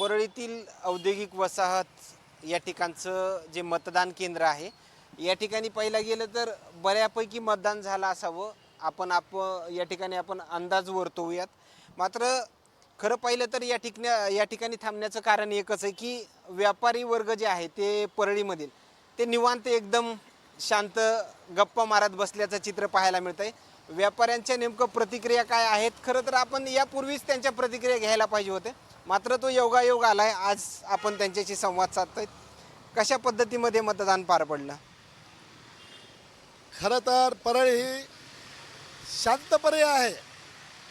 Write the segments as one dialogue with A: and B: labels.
A: परळीतील औद्योगिक वसाहत या ठिकाणचं जे मतदान केंद्र आहे या ठिकाणी पाहिलं गेलं तर बऱ्यापैकी मतदान झालं असावं. आपण आप या ठिकाणी आपण अंदाज वर्तवूयात. मात्र खरं पाहिलं तर या ठिकण्या या ठिकाणी थांबण्याचं कारण एकच आहे की व्यापारी वर्ग जे आहे ते परळीमधील ते निवांत एकदम शांत गप्पा मारत बसल्याचं चित्र पाहायला मिळतं आहे व्यापाऱ्यांच्या नेमकं प्रतिक्रिया काय आहेत? खरं तर आपण यापूर्वीच त्यांच्या प्रतिक्रिया घ्यायला पाहिजे होते. मात्र तो योगायोग आला आहे आज आपण त्यांच्याशी संवाद साधतोय. कशा पद्धतीमध्ये मतदान पार पडलं?
B: खरं तर परळी ही शांतपणे आहे.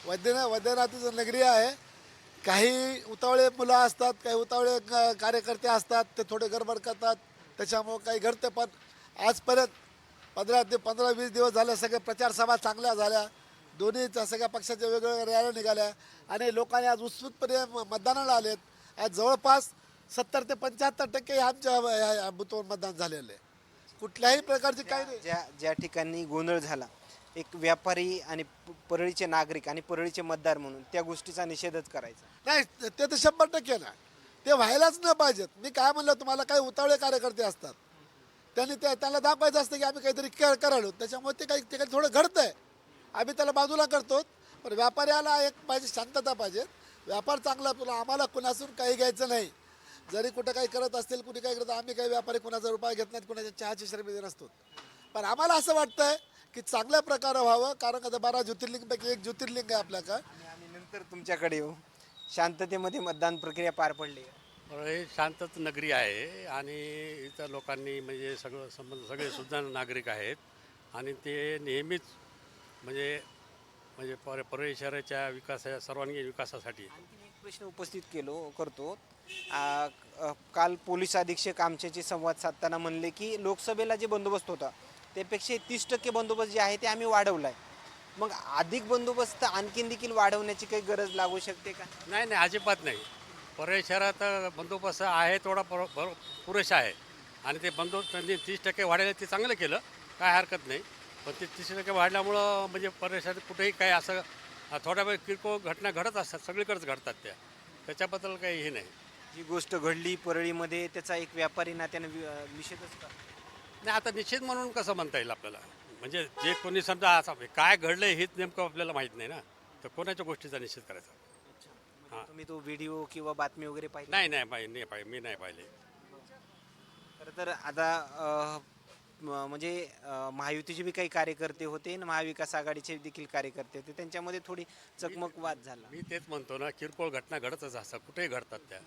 B: वैद्यना वैद्यनाथीचं नगरी आहे काही उतावळे मुलं असतात काही उतावळे क- कार्यकर्ते असतात ते थोडे गडबड करतात त्याच्यामुळं काही घडते. पण आजपर्यंत पंधरा ते पंधरा वीस दिवस झाले सगळे प्रचार सभा चांगल्या झाल्या. दोन्ही सगळ्या पक्षाच्या वेगवेगळ्या रॅल्या निघाल्या आणि लोकांनी आज उत्स्फूर्तपणे म- मतदानाला आलेत. आज जवळपास सत्तर ते पंच्याहत्तर टक्के आमच्या बुथवर मतदान झालेलं आहे. कुठल्याही प्रकारची काही नाही.
A: ज्या ज्या ठिकाणी गोंधळ झाला एक व्यापारी आणि परळीचे नागरिक आणि परळीचे मतदार म्हणून त्या गोष्टीचा निषेधच करायचा.
B: नाही ते तर शंभर टक्के ना. ते व्हायलाच न पाहिजेत. मी काय म्हणलं तुम्हाला काही उतावळे कार्यकर्ते असतात. त्यांनी त्या त्याला दाखवायचं असतं की आम्ही काहीतरी कर करालो. त्याच्यामुळे ते काही ते काही थोडं घडतं आहे आम्ही त्याला बाजूला करतो. पण व्यापाऱ्याला एक पाहिजे शांतता पाहिजे. व्यापार चांगला तुला आम्हाला कुणासून काही घ्यायचं नाही. जरी कुठं काही करत असतील कुणी काही करत आम्ही काही व्यापारी कुणाचा रुपये घेत नाहीत कुणाच्या चहाची श्रमी देत नसतो. पण आम्हाला असं वाटतंय की चांगल्या प्रकारे व्हावं कारण आता बारा ज्योतिर्लिंगपैकी एक ज्योतिर्लिंग आहे आपल्याकडं
A: आणि आम्ही नंतर तुमच्याकडे येऊ. शांततेमध्ये मतदान प्रक्रिया पार पडली.
C: हे शांतच नगरी आहे आणि इथं लोकांनी म्हणजे सगळं संबंध सगळे सुद्धा नागरिक आहेत. आणि ते नेहमीच म्हणजे म्हणजे पर परळी शहराच्या विकासा सर्वांगीण विकासासाठी.
A: आणखीन एक प्रश्न उपस्थित केलो करतो. आ, अ, काल पोलीस अधीक्षक आमच्याशी संवाद साधताना म्हणले की लोकसभेला जे बंदोबस्त होता त्यापेक्षा तीस टक्के बंदोबस्त जे आहे ते आम्ही वाढवलाय. मग अधिक बंदोबस्त आणखीन देखील वाढवण्याची काही गरज लागू शकते का?
C: नाही नाही अजिबात नाही. परळी शहरात बंदोबस्त आहे थोडा पर पर- पुरेसा आहे. आणि ते बंदोबस्त त्यांनी तीस टक्के वाढायला ते चांगलं केलं काय हरकत नाही. पण ते तीस टक्के वाढल्यामुळं म्हणजे परळी शहरात कुठेही काही असं थोड्या वेळ किरकोळ घटना घडत असतात सगळीकडेच घडतात त्या. त्याच्याबद्दल काही हे नाही.
A: जी गोष्ट घडली परळीमध्ये त्याचा एक व्यापारी नात्याने वि- निषेधच का?
C: नाही आता निश्चित म्हणून कसं म्हणता येईल आपल्याला? म्हणजे जे कोणी समजा असं काय घडलंय हेच नेमकं आपल्याला माहीत नाही ना? तर कोणाच्या गोष्टीचा निषेध करायचा? हां.
A: तुम्ही तो व्हिडिओ किंवा बातमी वगैरे पाहिली?
C: नाही नाही पाहिजे नाही पाहिजे मी नाही पाहिले.
A: खरं तर आता अ, म्हणजे महायुतीचे बी काही कार्यकर्ते होते आणि महाविकास आघाडीचे देखील कार्यकर्ते होते. त्यांच्यामध्ये थोडी चकमक वाद झाला.
C: मी तेच म्हणतो ना किरकोळ घटना घडतच असतात. कुठेही घडतात त्या.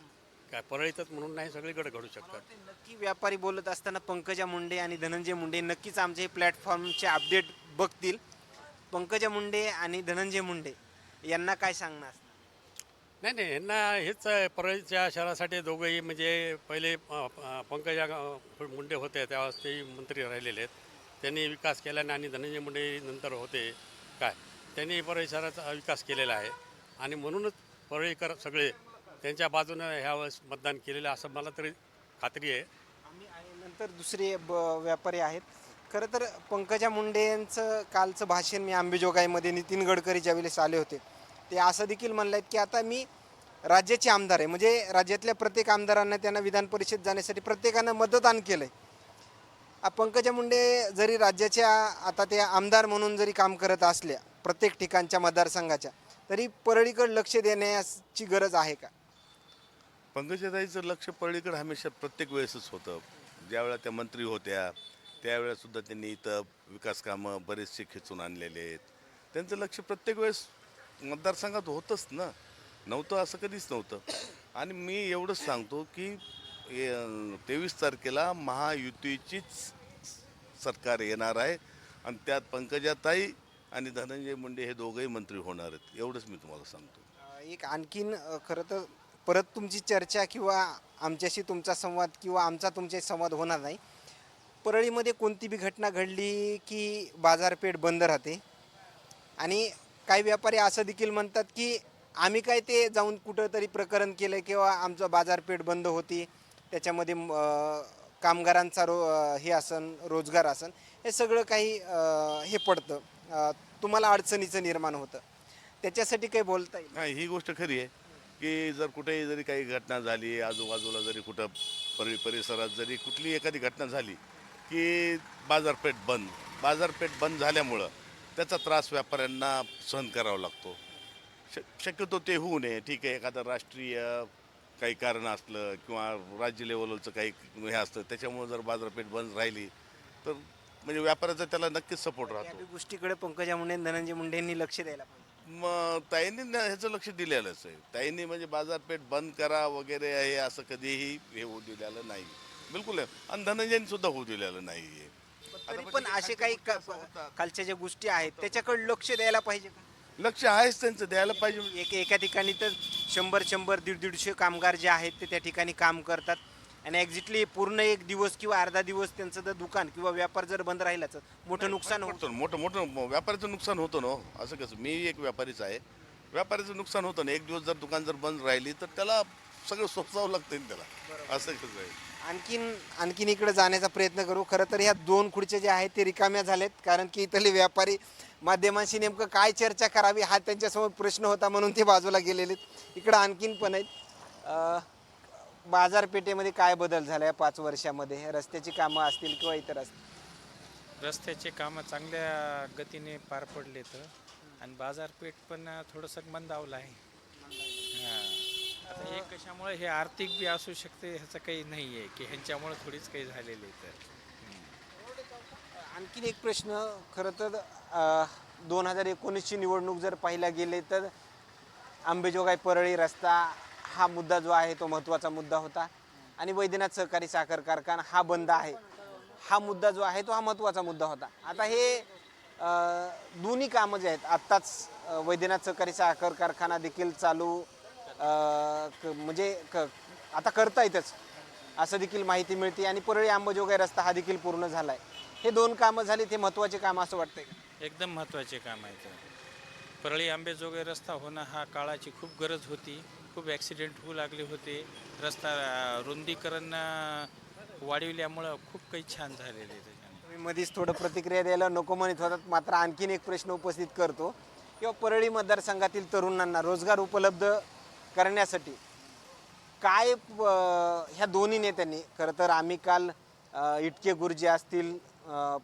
C: काय परळीतच म्हणून नाही सगळीकडे घडू शकतात.
A: ते नक्की व्यापारी बोलत असताना पंकजा मुंडे आणि धनंजय मुंडे नक्कीच आमचे प्लॅटफॉर्मचे अपडेट बघतील. पंकजा मुंडे आणि धनंजय मुंडे यांना काय सांगणार?
C: नाही नाही यांना हेच आहे, परळीच्या शहरासाठी दोघंही म्हणजे पहिले पंकजा मुंडे होते त्यावेळेस ते मंत्री राहिलेले आहेत. त्यांनी विकास केल्याने आणि धनंजय मुंडे नंतर होते. काय? त्यांनी परळी शहराचा विकास केलेला आहे. आणि म्हणूनच परळीकर सगळे त्यांच्या बाजूनं ह्यावेळेस मतदान केलेलं असं मला तरी खात्री आहे.
A: आम्ही आणि नंतर दुसरे ब- व्यापारी आहेत. खरं तर पंकजा मुंडे यांचं कालचं भाषण मी अंबेजोगाईमध्ये नितीन गडकरी ज्यावेळेस आले होते ते असं देखील म्हणलं आहेत की आता मी राज्याचे आमदार आहे. म्हणजे राज्यातल्या प्रत्येक आमदारांना त्यांना विधान परिषद जाण्यासाठी प्रत्येकानं मतदान केलं आहे पंकजा मुंडे जरी राज्याच्या आता ते आमदार म्हणून जरी काम करत असल्या प्रत्येक ठिकाणच्या मतदारसंघाच्या तरी परळीकडे लक्ष देण्याची गरज आहे का?
D: पंकजाताईचं लक्ष परळीकडे हमेशा प्रत्येक वेळेसच होतं. ज्यावेळेला त्या मंत्री होत्या त्यावेळेसुद्धा त्यांनी इथं विकास कामं बरेचसे खेचून आणलेले आहेत. त्यांचं लक्ष प्रत्येक वेळेस मतदारसंघात होतंच ना. नव्हतं असं कधीच नव्हतं. आणि मी एवढंच सांगतो की तेवीस तारखेला महायुतीचीच सरकार येणार आहे आणि त्यात पंकजाताई आणि धनंजय मुंडे हे दोघंही मंत्री होणार आहेत. एवढंच मी तुम्हाला सांगतो.
A: एक आणखीन खरं तर परत तुमची चर्चा किंवा आमच्याशी तुमचा संवाद किंवा आमचा तुमच्याशी संवाद होणार नाही. परळीमध्ये कोणती बी घटना घडली की बाजारपेठ बंद राहते? आणि काही व्यापारी असं देखील म्हणतात की आम्ही काय ते जाऊन कुठं तरी प्रकरण केलं किंवा आमचं बाजारपेठ बंद होती त्याच्यामध्ये कामगारांचा रो हे असन रोजगार असन हे सगळं काही हे पडतं. तुम्हाला अडचणीचं निर्माण होतं. त्याच्यासाठी काही बोलता येईल?
D: हा ही गोष्ट खरी आहे की जर कुठेही जरी काही घटना झाली आजूबाजूला जरी कुठं परि परिसरात जरी कुठली एखादी घटना झाली की बाजारपेठ बंद. बाजारपेठ बंद झाल्यामुळं त्याचा त्रास व्यापाऱ्यांना सहन करावा लागतो. श शक्यतो ते होऊ नये. ठीक आहे एखादं राष्ट्रीय काही कारण असलं किंवा राज्य लेवलचं काही हे असतं त्याच्यामुळे जर बाजारपेठ बंद राहिली तर म्हणजे व्यापाऱ्याचा त्याला नक्कीच सपोर्ट राहतो.
A: गोष्टीकडे पंकजा मुंडे धनंजय मुंडेंनी लक्ष द्यायला
D: मग ताईंनी ह्याचं लक्ष दिलेलंच आहे. ताईंनी म्हणजे बाजारपेठ बंद करा वगैरे हे असं कधीही हे होऊ दिलेलं नाही बिलकुल आहे. आणि धनंजयनी सुद्धा होऊ दिलेलं नाही आहे
A: तरी पण असे काही का- खालच्या ज्या गोष्टी आहेत त्याच्याकडे लक्ष द्यायला पाहिजे का?
D: लक्ष आहेच त्यांचं द्यायला पाहिजे.
A: एक एका ठिकाणी तर शंभर शंभर दीड दीडशे कामगार जे आहेत ते त्या ठिकाणी काम करतात. आणि एक्झॅक्टली पूर्ण एक दिवस किंवा अर्धा दिवस त्यांचं जर दुकान किंवा व्यापार जर बंद राहिला तर मोठं नुकसान होतं.
D: होतं मोठं मोठं व्यापाऱ्याचं नुकसान होतं ना हो. असं कसं मी एक व्यापारीच आहे. व्यापाऱ्याचं नुकसान होतं ना एक दिवस जर दुकान जर बंद राहिली तर त्याला सगळं सोपसावं लागतं ना त्याला. असं कसं आहे.
A: आणखीन आणखीन इकडे जाण्याचा प्रयत्न करू. खरं तर ह्या दोन खुर्च्या ज्या आहेत ते रिकाम्या झाल्यात कारण की इथले व्यापारी माध्यमांशी नेमकं काय चर्चा करावी हा त्यांच्यासमोर प्रश्न होता म्हणून ते बाजूला गेलेले आहेत इकडं आणखीन पण आहेत. बाजारपेठेमध्ये काय बदल झाला या पाच वर्षामध्ये? रस्त्याची कामं असतील किंवा इतर असतील
E: रस्त्याचे कामं चांगल्या गतीने पार पडले तर आणि बाजारपेठ पण थोडंसं मंदावलं आहे. आता हे कशामुळे हे आर्थिक बी असू शकते ह्याचं काही नाही आहे की ह्यांच्यामुळे थोडीच काही झालेलं आहे तर.
A: आणखीन एक प्रश्न खरं तर दोन हजार एकोणीसची निवडणूक जर पाहायला गेले तर आंबेजोगाई परळी रस्ता हा मुद्दा जो आहे तो महत्त्वाचा मुद्दा होता. आणि वैद्यनाथ सहकारी साखर कारखाना हा बंद आहे. हा मुद्दा जो आहे तो हा महत्त्वाचा मुद्दा होता. आता हे अ, दोन्ही कामं जे आहेत आत्ताच अ, वैद्यनाथ सहकारी साखर कारखाना देखील चालू क- म्हणजे क आता करता येतच असं देखील माहिती मिळते आणि परळी अंबाजोगाई रस्ता हा देखील पूर्ण झाला आहे हे दोन कामं झाली ते महत्त्वाचे कामं असं वाटतंय का?
E: एकदम महत्त्वाचे काम आहे ते. परळी आंबेजोगाई रस्ता होणं हा काळाची खूप गरज होती. खूप ॲक्सिडेंट होऊ लागले होते. रस्ता अं, रुंदीकरण अं, वाढविल्यामुळं खूप काही छान झालेलं आहे त्याच्याने.
A: तुम्ही मध्येच थोडं प्रतिक्रिया द्यायला नको म्हणत होतात. मात्र आणखीन एक प्रश्न उपस्थित करतो. किंवा परळी मतदारसंघातील तरुणांना रोजगार उपलब्ध करण्यासाठी. काय ह्या दोन्ही नेत्यांनी खरं तर आम्ही काल इटके गुरुजी असतील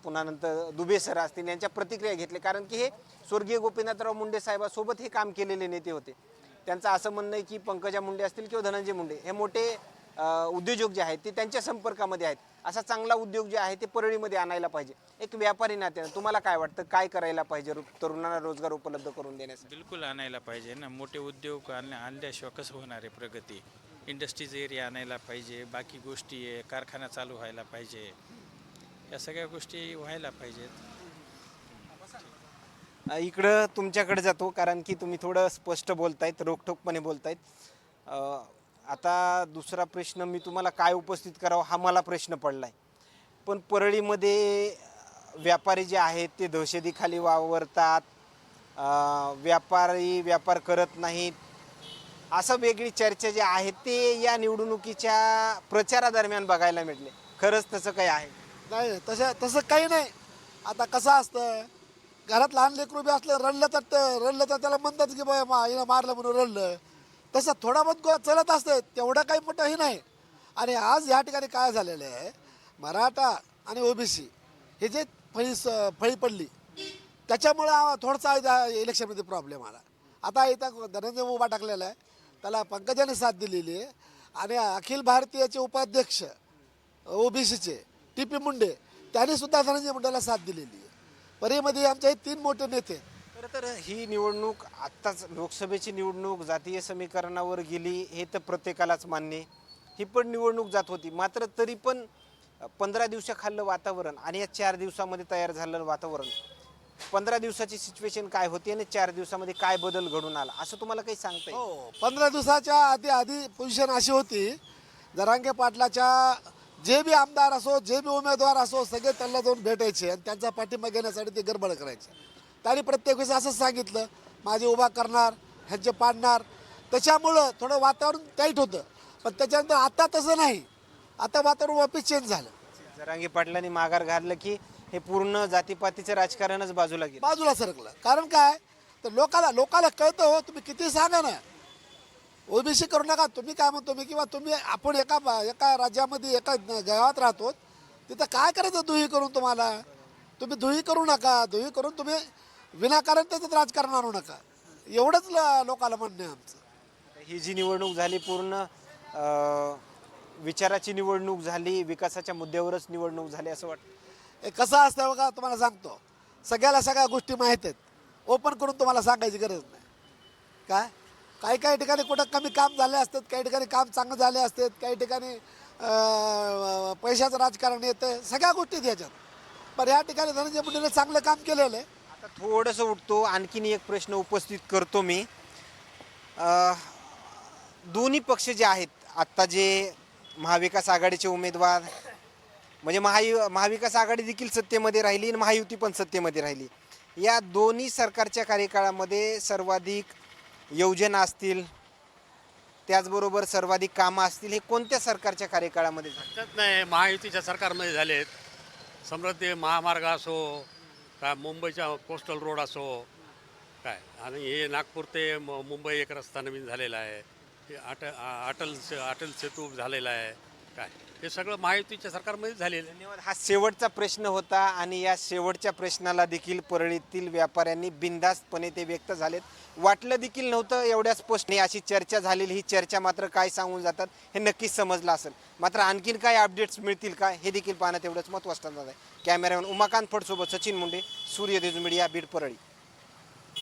A: पुन्हा नंतर दुबे सर असतील यांच्या प्रतिक्रिया घेतल्या. कारण की हे स्वर्गीय गोपीनाथराव मुंडे साहेबासोबत हे काम केलेले नेते होते. त्यांचं असं म्हणणं आहे की पंकजा मुंडे असतील किंवा धनंजय मुंडे हे मोठे उद्योजक जे आहेत ते त्यांच्या संपर्कामध्ये आहेत. असा चांगला उद्योग जे आहे ते परळीमध्ये आणायला पाहिजे. एक व्यापारी नात्यानं तुम्हाला काय वाटतं? काय करायला पाहिजे? रो- तरुणांना रोजगार उपलब्ध करून देण्यासाठी?
E: बिलकुल आणायला पाहिजे ना. मोठे उद्योग आणल्या आणल्याशिवाय कसं होणार आहे प्रगती? इंडस्ट्रीज एरिया आणायला पाहिजे बाकी गोष्टी आहे कारखाना चालू व्हायला पाहिजे. या सगळ्या गोष्टी व्हायला पाहिजेत.
A: अ, इकडं तुमच्याकडे जातो कारण की तुम्ही थोडं स्पष्ट बोलतायत रोखठोकपणे बोलतायत. अ, आता दुसरा प्रश्न मी तुम्हाला काय उपस्थित करावं हा मला प्रश्न पडला आहे पण परळीमध्ये व्यापारी जे आहेत ते दहशतीखाली वावरतात व्यापारी व्यापार करत नाहीत. असं वेगळी चर्चा जी आहे ते या निवडणुकीच्या प्रचारादरम्यान बघायला मिळले. खरंच तसं काही आहे?
B: नाही तसं तसं काही नाही. आता कसं असतं घरात लहान लेकरू बी असलं रडलं तर रडलं तर त्याला म्हणतात की बाय मा हिनं मारलं म्हणून रडलं. तसं थोडा बहुत गो- चलत असतं तेवढं काही मोठंही नाही. आणि आज या ठिकाणी काय झालेलं आहे मराठा आणि ओबीसी हे जे फळी स- फळी पडली त्याच्यामुळं आ- थोडासा इलेक्शनमध्ये प्रॉब्लेम आला. आता इथं धनंजय उभा टाकलेला आहे त्याला पंकजाने साथ दिलेली आहे. आणि अखिल भारतीयचे उपाध्यक्ष ओबीसीचे टी पी मुंडे त्यांनी सुद्धा धनंजय मुंडेला साथ दिलेली आहे. परीमध्ये आमचे हे तीन मोठे नेते आहेत.
A: खरं तर ही निवडणूक आत्ताच लोकसभेची निवडणूक जातीय समीकरणावर गेली हे तर प्रत्येकालाच मान्य ही पण निवडणूक जात होती. मात्र तरी पण पंधरा दिवसाखाललं वातावरण आणि या चार दिवसामध्ये तयार झालेलं वातावरण. पंधरा दिवसाची सिच्युएशन काय होती आणि चार दिवसामध्ये काय बदल घडून आला असं तुम्हाला काही सांगता
B: हो पंधरा दिवसाच्या आधी आधी पोझिशन अशी होती जरांगे पाटलाच्या जे बी आमदार असो जे बी उमेदवार असो सगळे त्यांना जाऊन भेटायचे आणि त्यांचा पाठिंबा घेण्यासाठी ते गडबड करायचे. त्यांनी प्रत्येक वेळेस असंच सांगितलं माझे उभा करणार ह्यांचे पाडणार. त्याच्यामुळं थोडं वातावरण टाईट होतं. पण त्याच्यानंतर आता तसं नाही. आता वातावरण वापस चेंज झालं.
A: जरांगे पाटलांनी माघार घातलं की हे पूर्ण जातीपातीचं राजकारणच बाजूला गेलं.
B: बाजूला सरकलं. कारण काय? तर लोकाला लोकाला कळतं हो तुम्ही किती सांगा ना. ओबीसी करू नका. तुम्ही काय म्हणतो मी किंवा तुम्ही आपण एका एका राज्यामध्ये एका गावात राहतो तिथं काय करायचं दुही करून तुम्हाला? तुम्ही दुही करू नका. दुही करून तुम्ही विनाकारण त्याच्यात राजकारण आणू नका. एवढंच ल- लोकांना म्हणणं आहे आमचं.
A: ही जी निवडणूक झाली पूर्ण अं, विचाराची निवडणूक झाली विकासाच्या मुद्द्यावरच निवडणूक झाली असं वाटतं.
B: हे कसं असतं बघा तुम्हाला सांगतो. सगळ्याला सगळ्या गोष्टी माहीत आहेत. ओपन करून तुम्हाला सांगायची गरज नाही. काय? काही काही ठिकाणी कुठं कमी काम झाले असतात काही ठिकाणी काम चांगलं झाले असतात काही ठिकाणी अं, पैशाचं राजकारण येतं सगळ्या गोष्टी याच्यात. पण या ठिकाणी धनंजय मुंडेने चांगलं काम केलेलं आहे.
A: आता थोडंसं उठतो आणखीन एक प्रश्न उपस्थित करतो मी. दोन्ही पक्ष जे आहेत आत्ता जे महाविकास आघाडीचे उमेदवार म्हणजे महायु महाविकास आघाडी देखील सत्तेमध्ये राहिली आणि महायुती पण सत्तेमध्ये राहिली. या दोन्ही सरकारच्या कार्यकाळामध्ये सर्वाधिक योजना असतील त्याचबरोबर सर्वाधिक कामं असतील हे कोणत्या सरकारच्या कार्यकाळामध्ये झाले?
C: त्यात नाही महायुतीच्या सरकारमध्ये झालेत. समृद्धी महामार्ग असो काय मुंबईच्या कोस्टल रोड असो काय? आणि हे नागपूर ते म- मुंबई एक रस्ता नवीन झालेला आहे. हे अट अटल से- अटल सेतू झालेला आहे. काय? हे सगळं महायुतीच्या सरकारमध्ये झालेलं आहे.
A: धन्यवाद. हा शेवटचा प्रश्न होता आणि या शेवटच्या प्रश्नाला देखील परळीतील व्यापाऱ्यांनी बिनधास्तपणे ते व्यक्त झालेत. वाटलं देखील नव्हतं एवढ्या स्पष्ट नाही अशी चर्चा झालेली. ही चर्चा मात्र काय सांगून जातात हे नक्कीच समजलं असेल. मात्र आणखीन काय अपडेट्स मिळतील का हे देखील पाहणं तेवढंच महत्त्वाचं ठरणार आहे. कॅमेरामॅन उमाकांत फडसोबत सचिन मुंडे सूर्यदेज मीडिया बीड परळी.